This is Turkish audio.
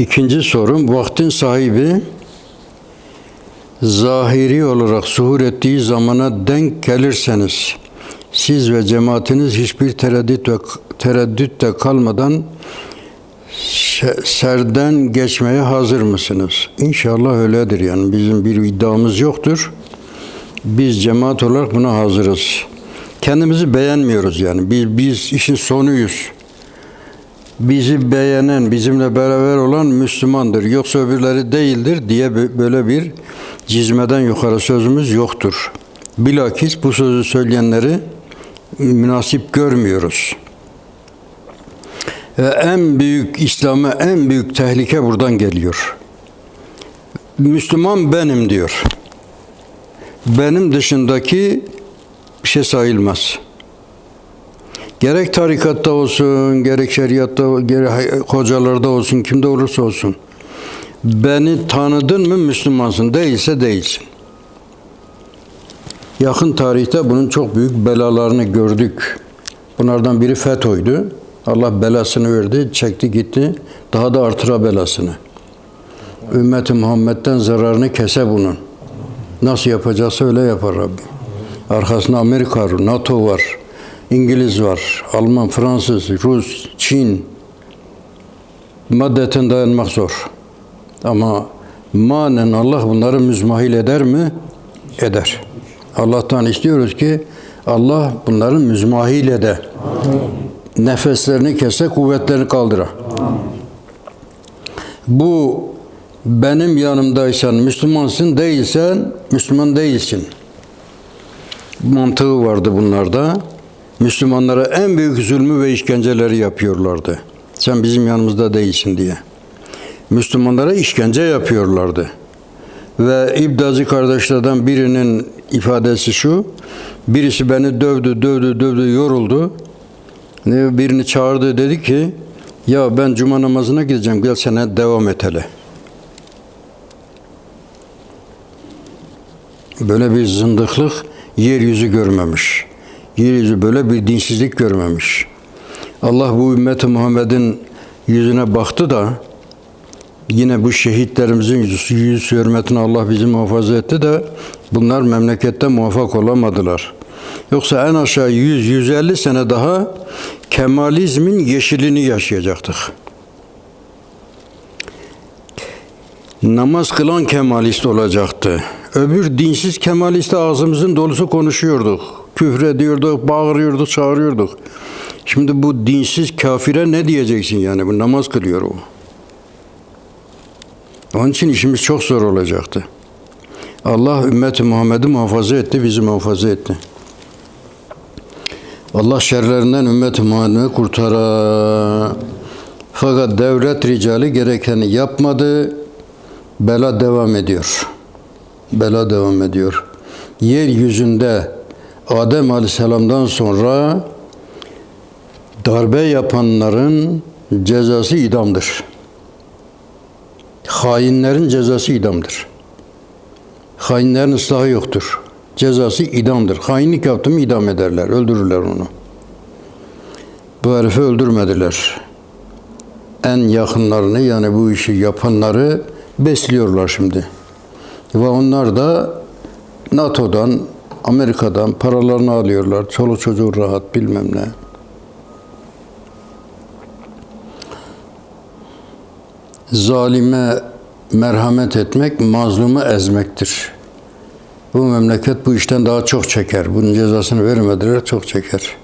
İkinci sorum, vaktin sahibi zahiri olarak zuhur ettiği zamana denk gelirseniz, siz ve cemaatiniz hiçbir tereddüt ve tereddütte kalmadan se- serden geçmeye hazır mısınız? İnşallah öyledir yani bizim bir iddiamız yoktur. Biz cemaat olarak buna hazırız. Kendimizi beğenmiyoruz yani. Biz, biz işin sonuyuz. Bizi beğenen, bizimle beraber olan Müslümandır. Yoksa öbürleri değildir diye bö- böyle bir cizmeden yukarı sözümüz yoktur. Bilakis bu sözü söyleyenleri münasip görmüyoruz. Ve en büyük İslam'a en büyük tehlike buradan geliyor. Müslüman benim diyor. Benim dışındaki bir şey sayılmaz. Gerek tarikatta olsun, gerek şeriatta, gerek hocalarda olsun, kimde olursa olsun. Beni tanıdın mı Müslümansın, değilse değilsin. Yakın tarihte bunun çok büyük belalarını gördük. Bunlardan biri FETÖ'ydü. Allah belasını verdi, çekti gitti. Daha da artıra belasını. Ümmeti Muhammed'den zararını kese bunun. Nasıl yapacaksa öyle yapar Rabbim. Arkasında Amerika var, NATO var, İngiliz var, Alman, Fransız, Rus, Çin. Maddeten dayanmak zor. Ama manen Allah bunları müzmahil eder mi? Eder. Allah'tan istiyoruz ki Allah bunları müzmahil ede. Nefeslerini kese, kuvvetlerini kaldıra. Bu benim yanımdaysan Müslümansın değilsen Müslüman değilsin. Mantığı vardı bunlarda. Müslümanlara en büyük zulmü ve işkenceleri yapıyorlardı. Sen bizim yanımızda değilsin diye. Müslümanlara işkence yapıyorlardı. Ve İbdacı kardeşlerden birinin ifadesi şu. Birisi beni dövdü, dövdü, dövdü, yoruldu. Birini çağırdı dedi ki ya ben cuma namazına gideceğim gel sana devam et hele. Böyle bir zındıklık yeryüzü görmemiş. Yeryüzü böyle bir dinsizlik görmemiş. Allah bu ümmeti Muhammed'in yüzüne baktı da yine bu şehitlerimizin yüz, yüz hürmetine Allah bizi muhafaza etti de bunlar memlekette muvaffak olamadılar. Yoksa en aşağı 100-150 sene daha Kemalizmin yeşilini yaşayacaktık. Namaz kılan Kemalist olacaktı. Öbür dinsiz Kemaliste ağzımızın dolusu konuşuyorduk. Küfür ediyorduk, bağırıyorduk, çağırıyorduk. Şimdi bu dinsiz kafire ne diyeceksin yani? Bu namaz kılıyor o. Onun için işimiz çok zor olacaktı. Allah ümmeti Muhammed'i muhafaza etti, bizi muhafaza etti. Allah şerlerinden ümmeti Muhammed'i kurtara. Fakat devlet ricali gerekeni yapmadı. Bela devam ediyor. Bela devam ediyor. Yeryüzünde Adem Aleyhisselam'dan sonra darbe yapanların cezası idamdır. Hainlerin cezası idamdır. Hainlerin ıslahı yoktur. Cezası idamdır. Hainlik yaptı mı idam ederler, öldürürler onu. Bu herifi öldürmediler. En yakınlarını yani bu işi yapanları besliyorlar şimdi. Ve onlar da NATO'dan, Amerika'dan paralarını alıyorlar. Çoluk çocuğu rahat bilmem ne. Zalime merhamet etmek, mazlumu ezmektir. Bu memleket bu işten daha çok çeker. Bunun cezasını vermediler, çok çeker.